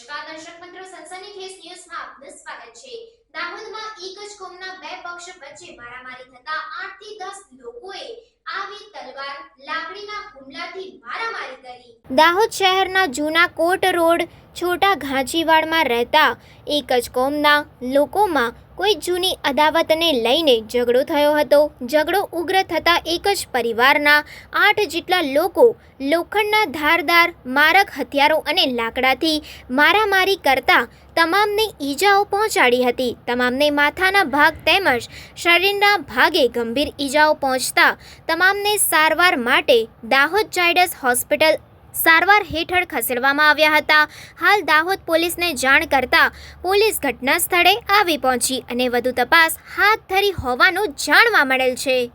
નમસ્કાર દર્શક મિત્રો સનસની ન્યૂઝમાં આપનું સ્વાગત છે. દાહોદમાં એક જ કોમના બે પક્ષ વચ્ચે મારામારી થતા 8 થી 10 લોકોએ આવી તલવાર, લાકડીના હુમલાથી મારામારી કરી. દાહોદ શહેરના જૂના કોટ રોડ છોટા ઘાંચીવાડમાં રહેતા એક જ કોમના લોકોમાં કોઈ જૂની અદાવતને લઈને ઝઘડો થયો હતો. ઝઘડો ઉગ્ર થતાં એક જ પરિવારના આઠ જેટલા લોકો લોખંડના ધારદાર, મારક હથિયારો અને લાકડાથી મારામારી કરતા તમામને ઈજાઓ પહોંચાડી હતી. તમામને માથાના ભાગ તેમજ શરીરના ભાગે ગંભીર ઈજાઓ પહોંચતા તમામને સારવાર માટે દાહોદ ચાઇડસ હોસ્પિટલ સારવાર હેઠળ ખસેડવામાં આવ્યા હતા. હાલ દાહોદ પોલીસને જાણ કરતા પોલીસ ઘટના સ્થળે આવી પહોંચી અને વધુ તપાસ હાથ ધરી હોવાનું જાણવા મળેલ છે.